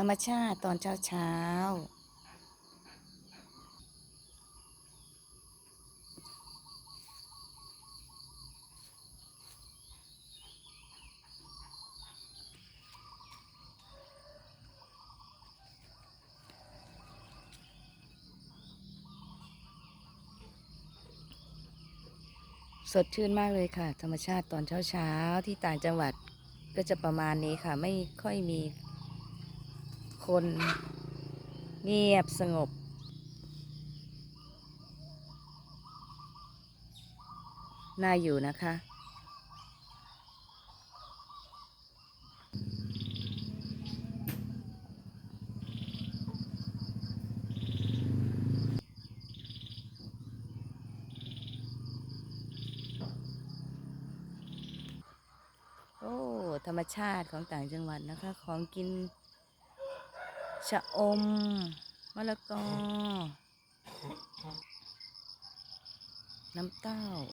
ธรรมชาติตอนเช้าเช้าสดชื่นมากเลยค่ะ ธรรมชาติตอนเช้าเช้าๆที่ต่างจังหวัดก็จะประมาณนี้ค่ะ ไม่ค่อยมี คน เงียบสงบ น่าอยู่นะคะ โอ้ ธรรมชาติของต่างจังหวัดนะคะ ของกิน ชะอม มะละกอ น้ำเต้า